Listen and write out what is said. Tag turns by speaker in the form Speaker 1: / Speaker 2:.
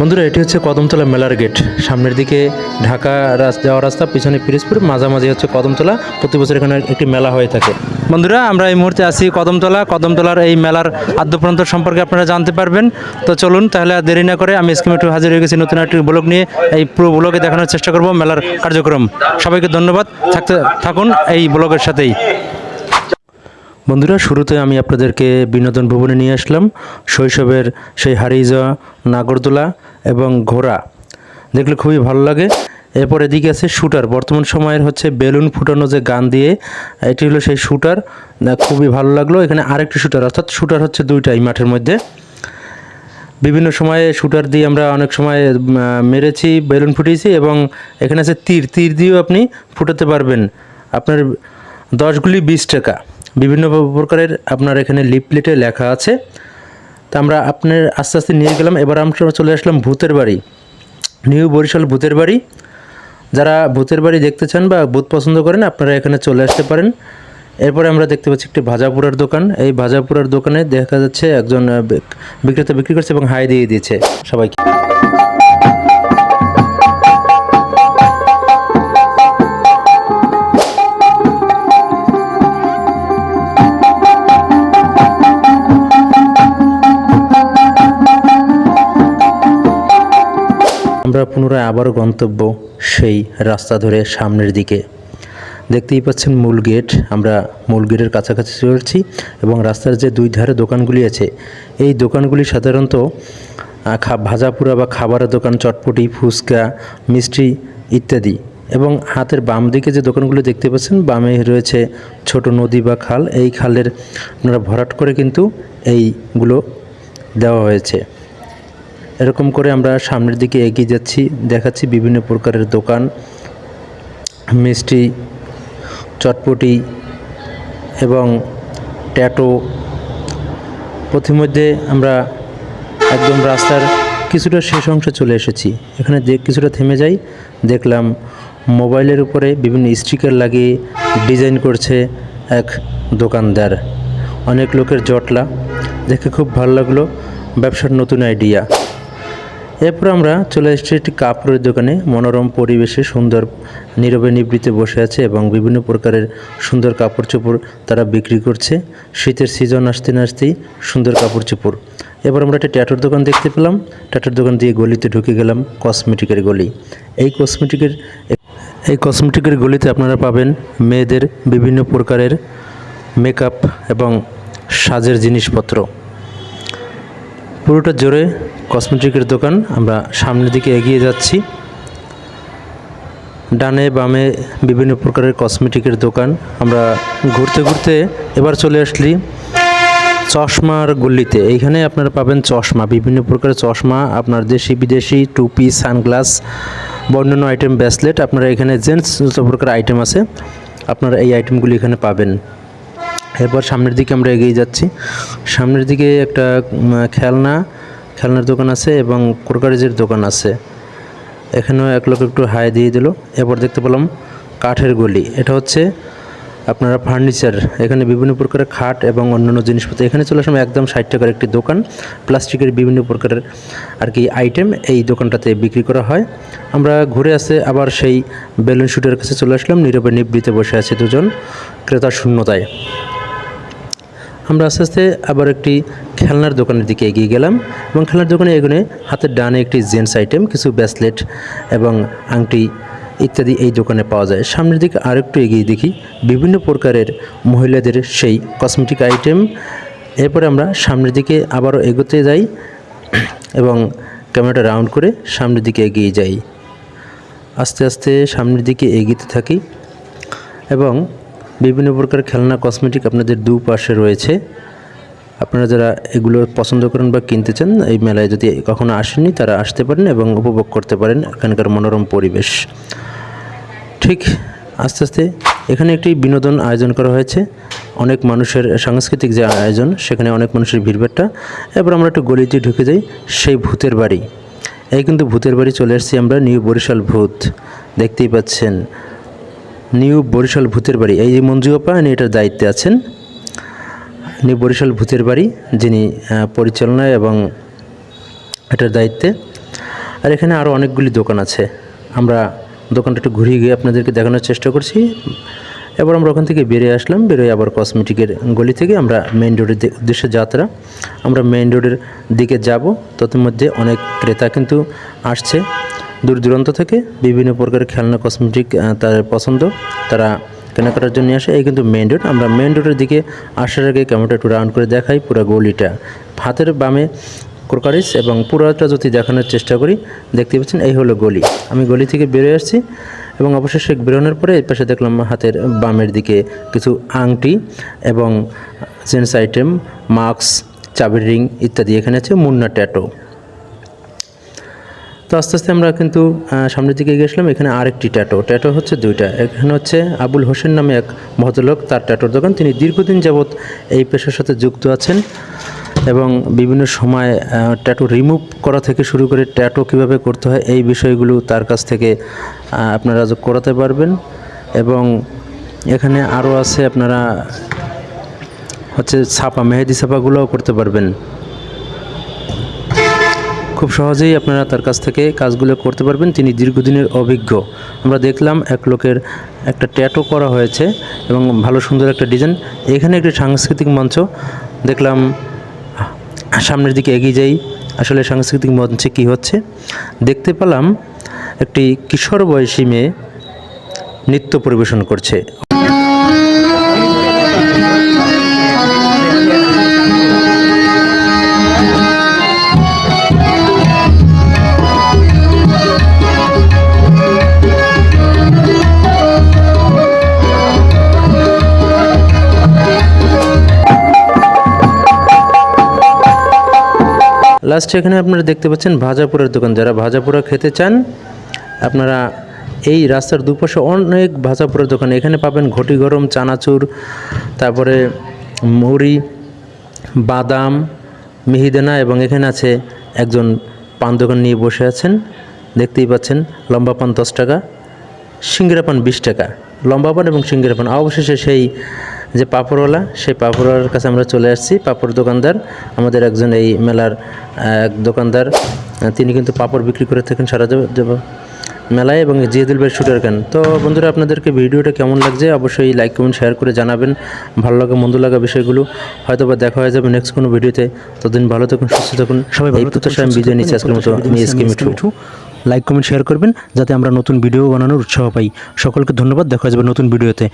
Speaker 1: বন্ধুরা, এটি হচ্ছে কদমতলা মেলার গেট। সামনের দিকে ঢাকা যাওয়ার রাস্তা, পিছনে পিরিজপুর, মাঝামাঝি হচ্ছে কদমতলা। প্রতি বছর এখানে একটি মেলা হয়ে থাকে। বন্ধুরা, আমরা এই মুহূর্তে আছি কদমতলা। কদমতলার এই মেলার আদ্যপ্রান্ত সম্পর্কে আপনারা জানতে পারবেন। তো চলুন, তাহলে আর দেরি না করে আমি স্কিম একটু হাজির হয়ে গেছি নতুন একটি ব্লগ নিয়ে। এই পুরো ব্লগে দেখানোর চেষ্টা করব মেলার কার্যক্রম। সবাইকে ধন্যবাদ। থাকতে থাকুন এই ব্লগের সাথেই। বন্ধুরা, শুরুতে আমি আপনাদেরকে বিনোদন ভবনে নিয়ে আসলাম। শৈশবের সেই হারিয়ে যাওয়া নাগরদোলা এবং ঘোড়া। দেখলে খুবই ভালো লাগে। এরপর এদিকে আছে শুটার। বর্তমান সময়ের হচ্ছে বেলুন ফুটানো যে গান দিয়ে, এটি হলো সেই শুটার। খুবই ভালো লাগল। এখানে আরেকটি শুটার, অর্থাৎ শুটার হচ্ছে দুইটাই মাঠের মধ্যে। বিভিন্ন সময়ে শুটার দিয়ে আমরা অনেক সময় মেরেছি, বেলুন ফুটিয়েছি এবং এখানে আছে তীর। তীর দিয়েও আপনি ফুটাতে পারবেন। আপনার দশগুলি বিশ টাকা। বিভিন্ন প্রকারের আপনার এখানে লিপলেটে লেখা আছে। তা আমরা আপনার আস্তে আস্তে নিয়ে গেলাম। এবার আমরা চলে আসলাম ভূতের বাড়ি। নিউ বরিশাল ভূতের বাড়ি। যারা ভূতের বাড়ি দেখতে চান বা ভূত পছন্দ করেন, আপনারা এখানে চলে আসতে পারেন। এরপরে আমরা দেখতে পাচ্ছি একটি ভাজাপুরার দোকান। এই ভাজাপুরার দোকানে দেখা যাচ্ছে একজন বিক্রেতা বিক্রি করছে এবং হাই দিয়ে দিয়েছে সবাইকে। আমরা পুনরায় আবারও গন্তব্য সেই রাস্তা ধরে সামনের দিকে। দেখতেই পাচ্ছেন মূল গেট। আমরা মূল গেটের কাছাকাছি চলছি এবং রাস্তার যে দুই ধারে দোকানগুলি আছে, এই দোকানগুলি সাধারণত ভাজাপুরা বা খাবারের দোকান, চটপটি, ফুচকা, মিষ্টি ইত্যাদি এবং হাতের বাম দিকে যে দোকানগুলো দেখতে পাচ্ছেন, বামে রয়েছে ছোট নদী বা খাল। এই খালের আপনারা ভরাট করে কিন্তু এইগুলো দেওয়া হয়েছে। এরকম করে আমরা সামনের দিকে এগিয়ে যাচ্ছি, দেখাচ্ছি বিভিন্ন প্রকারের দোকান, মিষ্টি, চটপটি এবং ট্যাটো। পথিমধ্যে আমরা একদম রাস্তার কিছুটা শেষ অংশে চলে এসেছি। এখানে কিছুটা থেমে যাই, দেখলাম মোবাইলের উপরে বিভিন্ন স্টিকার লাগিয়ে ডিজাইন করছে এক দোকানদার। অনেক লোকের জটলা, দেখে খুব ভালো লাগল, ব্যবসার নতুন আইডিয়া। এরপর আমরা চলে এসেছি একটি কাপড়ের দোকানে। মনোরম পরিবেশে সুন্দর নীরবে নিবৃতে বসে আছে এবং বিভিন্ন প্রকারের সুন্দর কাপড় চোপড় তারা বিক্রি করছে। শীতের সিজন আসতে না আসতেই সুন্দর কাপড় চোপড়। এবার আমরা একটা ট্যাটোর দোকান দেখতে পেলাম। ট্যাটোর দোকান দিয়ে গলিতে ঢুকে গেলাম কসমেটিকের গলি। এই কসমেটিকের এই কসমেটিকের গলিতে আপনারা পাবেন মেয়েদের বিভিন্ন প্রকারের মেকআপ এবং সাজের জিনিসপত্র। পুরোটা জোরে কসমেটিকের দোকান। আমরা সামনের দিকে এগিয়ে যাচ্ছি। ডানে বামে বিভিন্ন প্রকারের কসমেটিকের দোকান। আমরা ঘুরতে ঘুরতে এবার চলে আসলি চশমার গল্লিতে। এইখানে আপনারা পাবেন চশমা, বিভিন্ন প্রকারের চশমা, আপনার দেশি, বিদেশি, টুপি, সানগ্লাস বা অন্যান্য আইটেম ব্রেসলেট আপনারা এখানে জেন্টস যত প্রকার আইটেম আছে, আপনারা এই আইটেমগুলি এখানে পাবেন। এরপর সামনের দিকে আমরা এগিয়ে যাচ্ছি। সামনের দিকে একটা খেলনা, খেলনার দোকান আছে এবং ক্রোকারিজের দোকান আছে। এখানেও এক লোক একটু হাই দিয়ে দিল। এরপর দেখতে পেলাম কাঠের গলি। এটা হচ্ছে আপনারা ফার্নিচার। এখানে বিভিন্ন প্রকারের খাট এবং অন্যান্য জিনিসপত্র। এখানে চলে আসলাম একদম ষাট টাকার একটি দোকান। প্লাস্টিকের বিভিন্ন প্রকারের আর কি আইটেম এই দোকানটাতে বিক্রি করা হয়। আমরা ঘুরে আসে আবার সেই বেলুন শুটের কাছে চলে আসলাম। নীরবে নিবৃতে বসে আছে দুজন। ক্রেতার শূন্যতায়। আমরা আস্তে আস্তে আবার একটি খেলনার দোকানের দিকে এগিয়ে গেলাম এবং খেলনার দোকানে এগুনে হাতের ডানে একটি জেন্টস আইটেম, কিছু ব্রেসলেট এবং আংটি ইত্যাদি এই দোকানে পাওয়া যায়। সামনের দিকে আরেকটু এগিয়ে দেখি বিভিন্ন প্রকারের মহিলাদের সেই কসমেটিক আইটেম। এরপরে আমরা সামনের দিকে আবারও এগোতে যাই এবং ক্যামেরাটা রাউন্ড করে সামনের দিকে এগিয়ে যাই। আস্তে আস্তে সামনের দিকে এগিয়ে থাকি এবং বিভিন্ন প্রকার খেলনা কসমেটিক আপনাদের দুপাশে রয়েছে। আপনারা যারা এগুলো পছন্দ করেন বা কিনতে চান, এই মেলায় যদি কখনো আসেননি, তারা আসতে পারেন এবং উপভোগ করতে পারেন এখানকার মনোরম পরিবেশ। ঠিক আস্তে আস্তে এখানে একটি বিনোদন আয়োজন করা হয়েছে। অনেক মানুষের সাংস্কৃতিক যে আয়োজন, সেখানে অনেক মানুষের ভিড়ভাট্টা এবার আমরা একটু গলিতে ঢুকে যাই, সেই ভূতের বাড়ি। এই কিন্তু ভূতের বাড়ি চলে এসেছি আমরা, নিউ বরিশাল ভূত। দেখতেই পাচ্ছেন নিউ বরিশাল ভূতের বাড়ি। এই যে মঞ্জু ইনি এটার দায়িত্বে আছেন। নিউ বরিশাল ভূতের বাড়ি, যিনি পরিচালনায় এবং এটার দায়িত্বে। আর এখানে আরও অনেকগুলি দোকান আছে। আমরা দোকানটা একটু ঘুরিয়ে গিয়ে আপনাদেরকে দেখানোর চেষ্টা করছি। এবার আমরা ওখান থেকে বেরিয়ে আসলাম। বেরোয় আবার কসমেটিকের গলি থেকে আমরা মেইন রোডের উদ্দেশ্যে যাত্রা। আমরা মেইন রোডের দিকে যাব। তত মধ্যে অনেক ক্রেতা কিন্তু আসছে। দূর দূরান্ত থেকে বিভিন্ন প্রকারের খেলনা কসমেটিক তাদের পছন্দ, তারা কেনাকাটার জন্য আসে। এই কিন্তু মেন রোড আমরা মেন রোডের দিকে আসার আগে ক্যামেরাটা একটু রাউন্ড করে দেখাই পুরো গলিটা। হাতের বামে ক্রোকারিস এবং পুরোটা যদি দেখানোর চেষ্টা করি, দেখতে পাচ্ছেন এই হলো গলি। আমি গলি থেকে বেরিয়ে আসছি এবং অবশেষে বেরোনোর পরে এই পাশে দেখলাম হাতের বামের দিকে কিছু আংটি এবং জেন্টস আইটেম, মাস্ক, চাবির রিং ইত্যাদি এখানে আছে, মুন্না ট্যাটো। তো আস্তে আস্তে আমরা কিন্তু সামনের দিকে গেছিলাম এখানে আরেকটি ট্যাটো ট্যাটো হচ্ছে দুইটা। এখানে হচ্ছে আবুল হোসেন নামে এক ভদ্রলোক, তার ট্যাটোর দোকান। তিনি দীর্ঘদিন যাবৎ এই পেশার সাথে যুক্ত আছেন এবং বিভিন্ন সময় ট্যাটু রিমুভ করা থেকে শুরু করে ট্যাটু কীভাবে করতে হয়, এই বিষয়গুলো তার কাছ থেকে আপনারা করাতে পারবেন। এবং এখানে আরও আছে আপনারা হচ্ছে ছাপা, মেহেদি ছাপাগুলোও করতে পারবেন। খুব সহজেই আপনারা তার কাছ থেকে কাজগুলো করতে পারবেন। তিনি দীর্ঘদিনের অভিজ্ঞ। আমরা দেখলাম এক লোকের একটা ট্যাটো করা হয়েছে এবং ভালো সুন্দর একটা ডিজাইন। এখানে একটি সাংস্কৃতিক মঞ্চ। দেখলাম সামনের দিকে এগিয়ে যাই। আসলে সাংস্কৃতিক মঞ্চে কী হচ্ছে? দেখতে পেলাম একটি কিশোর বয়সী মেয়ে নৃত্য পরিবেশন করছে। লাস্টে এখানে আপনারা দেখতে পাচ্ছেন ভাজাপুরের দোকান। যারা ভাজাপুরা খেতে চান, আপনারা এই রাস্তার দুপাশে অনেক ভাজাপুরের দোকান। এখানে পাবেন ঘটি গরম, চানাচুর, তারপরে মুড়ি, বাদাম, মিহিদানা এবং এখানে আছে একজন পান দোকান নিয়ে বসে আছেন। দেখতেই পাচ্ছেন লম্বা পান দশ টাকা, সিঙ্গিরা পান বিশ টাকা। লম্বা পান এবং সিঙ্গিরা পান। অবশেষে সেই যে পাপড়ওয়ালা সেই পাপড়ওয়ালার কাছে আমরা চলে আসছি। পাপড় দোকানদার আমাদের একজন এই মেলার এক দোকানদার তিনি কিন্তু পাপড় বিক্রি করে থাকেন সারা মেলায় এবং জিয়াদুল ভাই শুটার গান তো বন্ধুরা আপনাদেরকে ভিডিওটা কেমন লাগছে? অবশ্যই লাইক কমেন্ট শেয়ার করে জানাবেন। ভালো লাগা মন্দ লাগা বিষয়গুলো হয়তো বা দেখা হয়ে যাবে নেক্সট কোনো ভিডিওতে। ততদিন ভালো থাকুন সুস্থ থাকুন। সবাই ভালো প্রত্যাশা আমি বিজয় নিচ্ছি আজকের মতো। আমি SK Mithu like comment share করবেন যাতে আমরা নতুন ভিডিও বানানোর উৎসাহ পাই। সকলকে ধন্যবাদ দেখা যাবে নতুন ভিডিওতে।